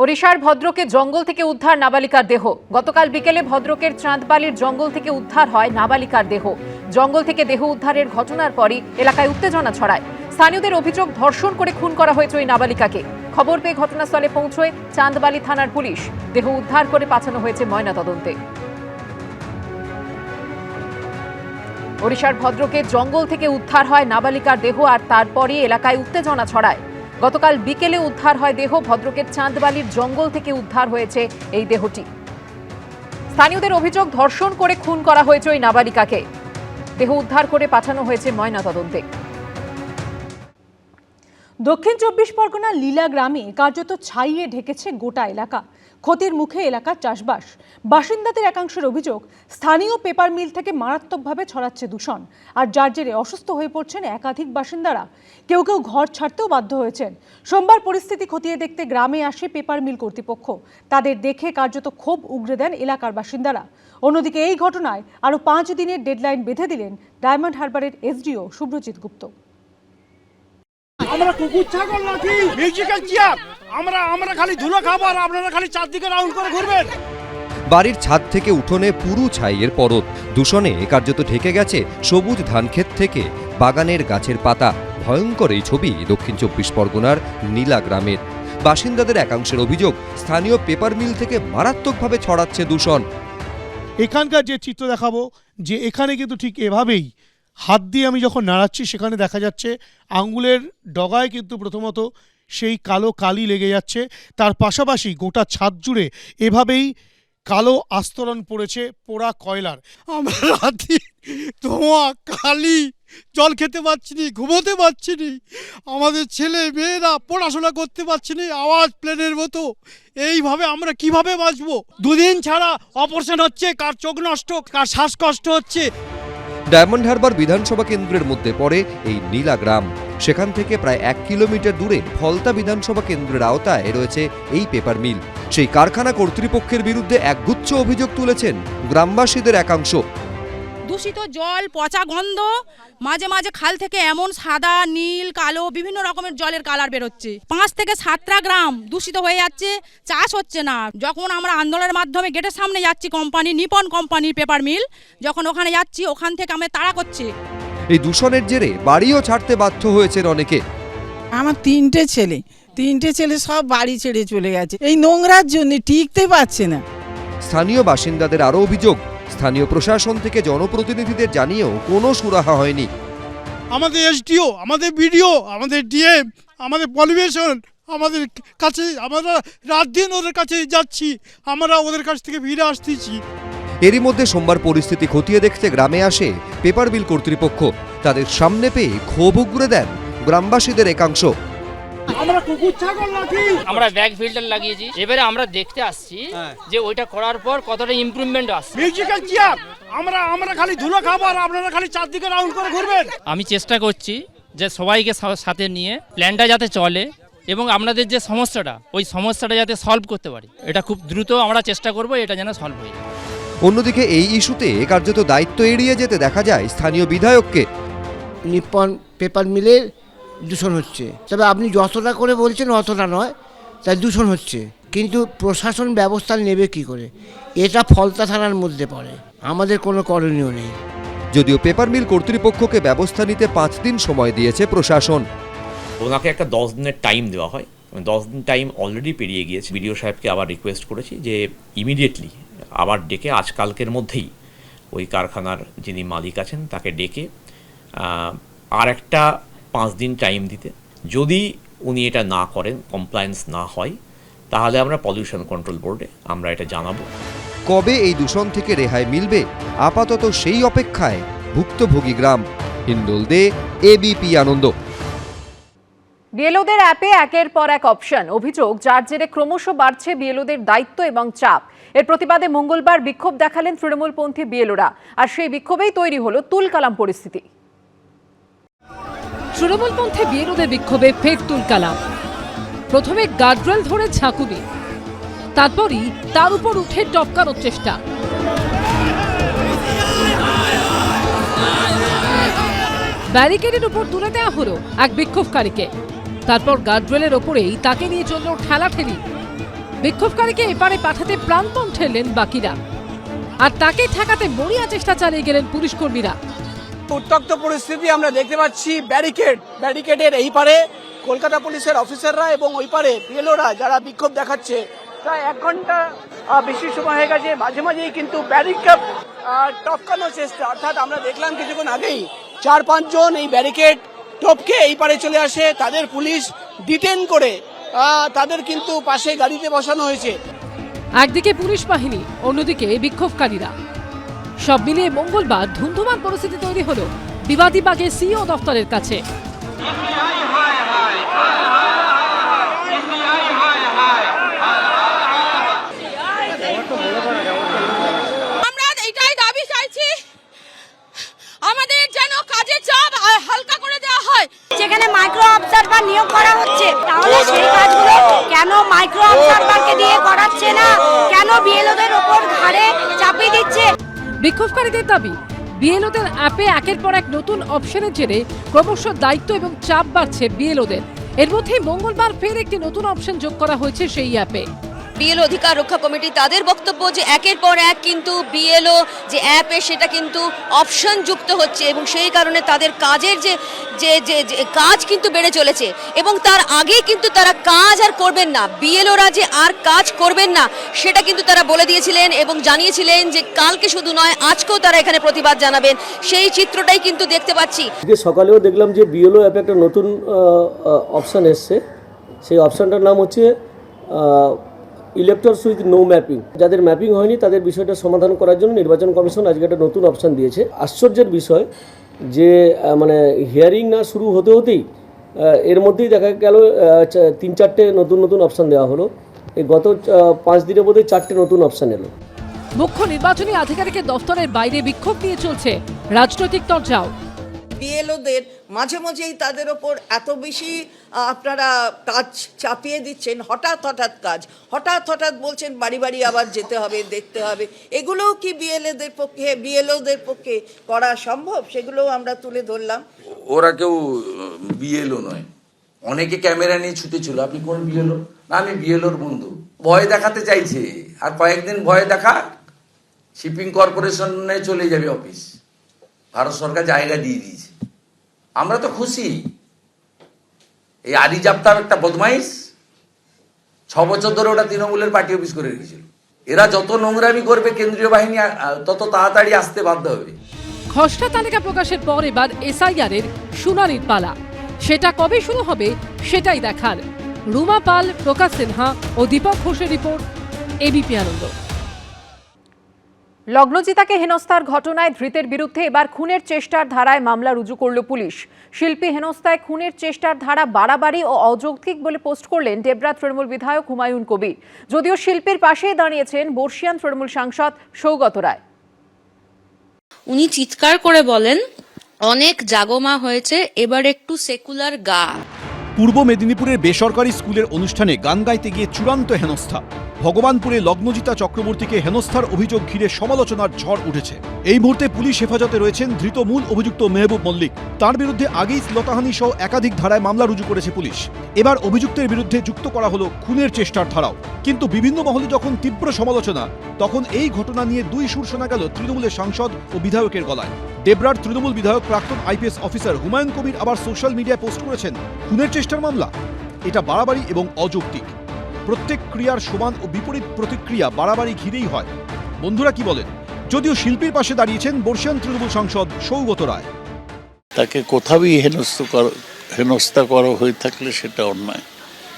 ওড়িশার ভদ্রকে জঙ্গল থেকে উদ্ধার নাবালিকার দেহ। গতকাল বিকেলে ভদ্রকের চাঁদবালির জঙ্গল থেকে উদ্ধার হয় নাবালিকার দেহ। জঙ্গল থেকে দেহ উদ্ধারের ঘটনার পরই এলাকায় উত্তেজনা ছড়ায়। স্থানীয়দের অভিযোগ ধর্ষণ করে খুন করা হয়েছে ওই নাবালিকাকে। খবর পেয়ে ঘটনাস্থলে পৌঁছয় চাঁদবালি থানার পুলিশ। দেহ উদ্ধার করে পাঠানো হয়েছে ময়নাতদন্তে। ওড়িশার ভদ্রকে জঙ্গল থেকে উদ্ধার হয় নাবালিকার দেহ আর তারপরই এলাকায় উত্তেজনা ছড়ায়। গতকাল বিকেলে উদ্ধার হয় দেহ। ভদ্রকের চাঁদবালির জঙ্গল থেকে উদ্ধার হয়েছে এই দেহটি। স্থানীয়দের অভিযোগ, ধর্ষণ করে খুন করা হয়েছে ওই নাবালিকাকে। দেহ উদ্ধার করে পাঠানো হয়েছে ময়না তদন্তে দক্ষিণ চব্বিশ পরগনা লীলা গ্রামে কার্যত ছাইয়ে ঢেকেছে গোটা এলাকা। ক্ষতির মুখে এলাকার চাষবাস। বাসিন্দাদের একাংশের অভিযোগ, স্থানীয় পেপার মিল থেকে মারাত্মকভাবে ছড়াচ্ছে দূষণ। আর যার জেরে অসুস্থ হয়ে পড়ছেন একাধিক বাসিন্দারা। কেউ কেউ ঘর ছাড়তেও বাধ্য হয়েছেন। সোমবার পরিস্থিতি খতিয়ে দেখতে গ্রামে আসে পেপার মিল কর্তৃপক্ষ। তাদের দেখে কার্যত ক্ষোভ উগরে দেন এলাকার বাসিন্দারা। অন্যদিকে এই ঘটনায় আরও পাঁচ দিনের ডেডলাইন বেঁধে দিলেন ডায়মন্ড হারবারের এসডিও শুভ্রজিৎ গুপ্ত। আমরা কুকুর ছাগল নাকি? মিউজিক্যাল চেয়ার আমরা আমরা খালি ধুলো খাব আর আপনারা খালি চারদিকে রাউন্ড করে ঘুরবেন। বাড়ির ছাদ থেকে উঠোনে পুরু ছাইয়ের পরত। দূষণে কার্যত ঢেকে গেছে সবুজ ধানক্ষেত থেকে। বাগানের গাছের পাতা। ভয়ঙ্কর এই ছবি দক্ষিণ চব্বিশ পরগনার নীলা গ্রামের। বাসিন্দাদের একাংশের অভিযোগ স্থানীয় পেপার মিল থেকে মারাত্মকভাবে ছড়াচ্ছে দূষণ। এখানকার যে চিত্র দেখাবো যে এখানে কিন্তু ঠিক এভাবেই হাত দিয়ে আমি যখন নাড়াচ্ছি, সেখানে দেখা যাচ্ছে আঙ্গুলের ডগায় কিন্তু প্রথমত সেই কালো কালি লেগে যাচ্ছে। তার পাশাপাশি গোটা ছাদ জুড়ে এভাবেই কালো আস্তরণ পড়েছে পোড়া কয়লার। আমরা রাতে ধোঁয়া, কালি, জল খেতে পারছি নি, ঘুমোতে পারছি নি। আমাদের ছেলে, মেয়েরা পড়াশোনা করতে পারছি নি আওয়াজ প্লেনের মতো। এইভাবে আমরা কীভাবে বাঁচবো? দুদিন ছাড়া অপারেশন হচ্ছে, কার চোখ নষ্ট, কার শ্বাসকষ্ট হচ্ছে। ডায়মন্ড হারবার বিধানসভা কেন্দ্রের মধ্যে পড়ে এই নীলা গ্রাম। সেখান থেকে প্রায় এক কিলোমিটার দূরে ফলতা বিধানসভা কেন্দ্রের আওতায় রয়েছে এই পেপার মিল। সেই কারখানা কর্তৃপক্ষের বিরুদ্ধে একগুচ্ছ অভিযোগ তুলেছেন গ্রামবাসীদের একাংশ। দূষিত জল পচা গন্ধ মাঝে মাঝে খাল থেকে এমন সাদা নীল কালো বিভিন্ন রকমের জলের কালার বেরোচ্ছে। পাঁচ থেকে সাতটা গ্রাম দূষিত হয়ে যাচ্ছে চাষ হচ্ছে না। যখন আমরা আন্দোলনের মাধ্যমে গেটের সামনে যাচ্ছি কোম্পানি নিপন কোম্পানির পেপার মিল যখন ওখানে যাচ্ছি ওখান থেকে আমরা তাড়া করছে। এই দূষণের জেরে বাড়িও ছাড়তে বাধ্য হয়েছেন অনেকে। আমার তিনটে ছেলে তিনটে ছেলে সব বাড়ি ছেড়ে চলে গেছে। এই নোংরার জন্য টিকতে পারছে না। স্থানীয় বাসিন্দাদের আরও অভিযোগ স্থানীয় প্রশাসন থেকে জনপ্রতিনিধিদের জানিয়েও কোনো সুরাহা হয়নি। আমাদের এসডিও আমাদের বিডিও আমাদের ডিএম আমাদের পলিউশন আমাদের কাছে আমরা রাত দিন ওদের কাছে যাচ্ছি আমরা ওদের কাছ থেকে ফিরে আসতেছি। এরই মধ্যে সোমবার পরিস্থিতি খতিয়ে দেখতে গ্রামে আসে পেপার বিল কর্তৃপক্ষ। তাদের সামনে পেয়ে ক্ষোভ উগরে দেন গ্রামবাসীদের একাংশ। আমরা কুকুর ছাগল নাকি? আমরা ব্যাক ফিল্টার লাগিয়েছি। এবারে আমরা দেখতে আসছি যে ওইটা করার পর কতটা ইমপ্রুভমেন্ট আসছে। মিউজিক্যাল চেয়ার আমরা আমরা খালি ধুলো খাব আর আপনারা খালি চারদিকে রাউন্ড করে ঘুরবেন। আমি চেষ্টা করছি যে সবাইকে সা- সাথে নিয়ে প্ল্যানটা যাতে চলে এবং আপনাদের যে সমস্যাটা ওই সমস্যাটা যাতে সলভ করতে পারি। এটা খুব দ্রুত আমরা চেষ্টা করব এটা যেন সলভ হয়ে যায়। অন্যদিকে এই ইস্যুতে কার্যত দায়িত্ব এড়িয়ে যেতে দেখা যায় স্থানীয় বিধায়ককে। নিপ্পন পেপার মিলের দূষণ হচ্ছে। তবে আপনি যতটা করে বলছেন অতটা নয় তাই দূষণ হচ্ছে। কিন্তু প্রশাসন ব্যবস্থা নেবে কি করে? এটা ফলতা থানার মধ্যে পড়ে। আমাদের কোনো করণীয় নেই। যদিও পেপার মিল কর্তৃপক্ষকে ব্যবস্থা নিতে পাঁচ দিন সময় দিয়েছে প্রশাসন। ওনাকে একটা দশ দিনের টাইম দেওয়া হয়। দশ দিন টাইম অলরেডি পেরিয়ে গিয়েছে। বিডিও সাহেবকে আবার রিকোয়েস্ট করেছি যে ইমিডিয়েটলি আবার ডেকে আজকালকের মধ্যেই ওই কারখানার যিনি মালিক আছেন তাকে ডেকে আর একটা পাঁচ দিন টাইম দিতে। যদি উনি এটা না করেন কমপ্লায়েন্স না হয় তাহলে আমরা পলিউশন কন্ট্রোল বোর্ডে আমরা এটা জানাব। কবে এই দূষণ থেকে রেহাই মিলবে? আপাতত সেই অপেক্ষায় ভুক্তভোগী গ্রাম হিন্দোল দে এবিপি আনন্দ। বিএলওদের অ্যাপে একের পর এক অপশন অভিযোগ যার জেরে ক্রমশ বাড়ছে বিএলওদের দায়িত্ব এবং চাপ। এর প্রতিবাদে মঙ্গলবার বিক্ষোভ দেখালেন তৃণমূলপন্থী বিএলওরা। আর সেই বিক্ষোভেই তৈরি হলো তুলকালাম পরিস্থিতি। তৃণমূলপন্থী বিরোধে বিক্ষোভে ফের তুলকালাম। প্রথমে গার্ডরেল ধরে ঝাঁকুনি। তারপরই তার উপর উঠে টপকানোর চেষ্টা। ব্যারিকেডের উপর তুলে দেওয়া হলো এক বিক্ষোভকারীকে। তারপর গার্ডরেলের ওপরেই তাকে নিয়ে চলল ঠেলাঠেলি। বিক্ষোভকারীকে এপারে পাঠাতে প্রাণপণ ঠেললেন বাকিরা। আর তাকে ঠেকাতে মরিয়া চেষ্টা চালিয়ে গেলেন পুলিশ কর্মীরা উত্তক্ত পরিস্থিতি আমরা দেখতে পাচ্ছি ব্যারিকেড। ব্যারিকেডের এই পারে কলকাতা পুলিশের অফিসাররা এবং ওই পারে পিএলওরা যারা বিক্ষোভ দেখাচ্ছে। প্রায় এক ঘণ্টা বেশি সময় হয়ে গেছে। মাঝে মাঝেই কিন্তু ব্যারিকেড টপকানোর চেষ্টা। অর্থাৎ আমরা দেখলাম কিছুক্ষণ আগেই চার পাঁচজন এই ব্যারিকেড টপকে এই পারে চলে আসে। তাদের পুলিশ ডিটেন করে তাদের কিন্তু পাশে গাড়িতে বসানো হয়েছে। একদিকে পুলিশ বাহিনী, অন্যদিকে বিক্ষোভকারীরা। সব মিলিয়ে মঙ্গলবার ধুমধুমান পরিস্থিতি তৈরি হলো। বিবাদী বাগের সিও দফতরের কাছে। আমরা এটাই দাবি চাইছি, আমাদের যেন কাজের চাপ হালকা করে দেওয়া হয় যেখানে মাইক্রো অবজারভার নিয়োগ করা হচ্ছে তাহলে সেই কাজগুলো কেন মাইক্রো অবজারভারকে দিয়ে করাচ্ছে না কেন বিএলওদের ওপর ঘাড়ে চাপিয়ে দিচ্ছে বিক্ষোভকারীদের দাবি, বিএলওদের অ্যাপে একের পর এক নতুন অপশনের জেরে ক্রমশ দায়িত্ব এবং চাপ বাড়ছে বিএলওদের। এর মধ্যেই মঙ্গলবার ফের একটি নতুন অপশন যোগ করা হয়েছে সেই অ্যাপে। বিএলও অধিকার রক্ষা কমিটি তাদের বক্তব্য যে একের পর এক কিন্তু বিএলও যে অ্যাপে সেটা কিন্তু অপশন যুক্ত হচ্ছে এবং সেই কারণে তাদের কাজের যে যে যে কাজ কিন্তু বেড়ে চলেছে এবং তার আগে কিন্তু তারা কাজ আর করবেন না। বিএলওরা যে আর কাজ করবেন না, সেটা কিন্তু তারা বলে দিয়েছিলেন এবং জানিয়েছিলেন যে কালকে শুধু নয়, আজকেও তারা এখানে প্রতিবাদ জানাবেন। সেই চিত্রটাই কিন্তু দেখতে পাচ্ছি। সকালেও দেখলাম যে বিএলও অ্যাপে একটা নতুন অপশান এসছে। সেই অপশানটার নাম হচ্ছে ইলেকটরস উইথ নো ম্যাপিং যাদের ম্যাপিং হয়নি, তাদের বিষয়টা সমাধান করার জন্য নির্বাচন কমিশন আজকে একটা নতুন অপশান দিয়েছে। আশ্চর্যের বিষয় যে মানে হিয়ারিং না, শুরু হতে হতেই এর মধ্যেই দেখা গেল তিন চারটে নতুন নতুন অপশান দেওয়া হলো। এই গত পাঁচ দিনের মধ্যে চারটে নতুন অপশান এলো। মুখ্য নির্বাচনী আধিকারিকের দফতরের বাইরে বিক্ষোভ নিয়ে চলছে রাজনৈতিক তরজাও। বিএলওদের মাঝে মাঝেই তাদের ওপর এত বেশি আপনারা কাজ চাপিয়ে দিচ্ছেন, হঠাৎ হঠাৎ কাজ, হঠাৎ হঠাৎ বলছেন বাড়ি বাড়ি আবার যেতে হবে, দেখতে হবে। এগুলোও কি বিএলএদের পক্ষে, বিএলওদের পক্ষে করা সম্ভব? সেগুলোও আমরা তুলে ধরলাম। ওরা কেউ বিএলও নয়। অনেকে ক্যামেরা নিয়ে ছুটেছিল আপনি কোন বিএলও? না, আমি বিএলওর বন্ধু। ভয় দেখাতে চাইছে। আর কয়েকদিন ভয় দেখা শিপিং কর্পোরেশনে চলে যাবে অফিস। ভারত সরকার জায়গা দিয়ে দিয়েছে। আমরা তো খুশি। এই আদি জাপ্তার একটা বদমাইশ ছ বছর ধরে ওটা তৃণমূলের পার্টি অফিস করে রেখেছিল। এরা যত নোংরামি করবে কেন্দ্রীয় বাহিনী তত তাড়াতাড়ি আসতে বাধ্য হবে। খসড়া তালিকা প্রকাশের পর এবার এসআইআর এর শুনানির পালা। সেটা কবে শুরু হবে, সেটাই দেখার। রুমা পাল, প্রকাশ সিনহা ও দীপক ঘোষের রিপোর্ট এবিপি আনন্দ। লগ্নজিতাকে হেনস্থার ঘটনায় ধৃতের বিরুদ্ধে এবার খুনের চেষ্টার ধারায় মামলা রুজু করল পুলিশ। শিল্পী হেনস্থায় খুনের চেষ্টার ধারা বাড়াবাড়ি ও অযৌক্তিক বলে পোস্ট করলেন ডেবরা তৃণমূল বিধায়ক হুমায়ুন কবির। যদিও শিল্পীর পাশেই দাঁড়িয়েছেন বর্ষিয়ান তৃণমূল সাংসদ সৌগত রায়। উনি চিৎকার করে বলেন অনেক জাগমা হয়েছে এবার একটু সেকুলার গা। পূর্ব মেদিনীপুরের বেসরকারি স্কুলের অনুষ্ঠানে গান গাইতে গিয়ে চূড়ান্ত হেনস্থা। ভগবানপুরে লগ্নজিতা চক্রবর্তীকে হেনস্থার অভিযোগ ঘিরে সমালোচনার ঝড় উঠেছে। এই মুহূর্তে পুলিশ হেফাজতে রয়েছেন ধৃত মূল অভিযুক্ত মেহবুব মল্লিক। তার বিরুদ্ধে আগেই শ্লতাহানি সহ একাধিক ধারায় মামলা রুজু করেছে পুলিশ। এবার অভিযুক্তের বিরুদ্ধে যুক্ত করা হলো খুনের চেষ্টার ধারাও। কিন্তু বিভিন্ন মহলে যখন তীব্র সমালোচনা, তখন এই ঘটনা নিয়ে দুই সুর শোনা গেল তৃণমূলের সাংসদ ও বিধায়কের গলায়। ডেবরার তৃণমূল বিধায়ক প্রাক্তন আইপিএস অফিসার হুমায়ুন কবির আবার সোশ্যাল মিডিয়ায় পোস্ট করেছেন, খুনের চেষ্টার মামলা? এটা বাড়াবাড়ি এবং অযৌক্তিক। প্রত্যেক ক্রিয়ার সমান ও বিপরীত প্রতিক্রিয়া বাড়াবাড়ি ঘিরেই হয়। বন্ধুরা কি বলেন? যদিও শিল্পীর পাশে দাঁড়িয়েছেন বর্ষিয়ান তৃণমূল সাংসদ সৌগত রায়। তাকে কোথাওই হেনস্থ হেনস্থা করা হয়ে থাকলে সেটা অন্যায়।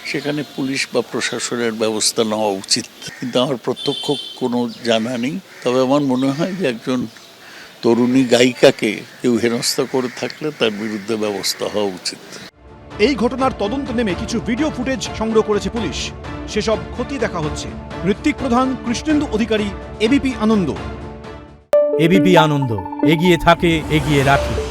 সেখানে পুলিশ বা প্রশাসনের ব্যবস্থা নেওয়া উচিত। কিন্তু আমার প্রত্যক্ষ কোনো জানা নেই। তবে আমার মনে হয় যে একজন তরুণী গায়িকাকে কেউ হেনস্থা করে থাকলে তার বিরুদ্ধে ব্যবস্থা হওয়া উচিত। এই ঘটনার তদন্ত নেমে কিছু ভিডিও ফুটেজ সংগ্রহ করেছে পুলিশ। সেসব ক্ষতি দেখা হচ্ছে। ঋত্বিক প্রধান, কৃষ্ণেন্দু অধিকারী এবিপি আনন্দ। এবিপি আনন্দ, এগিয়ে থাকে, এগিয়ে রাখে।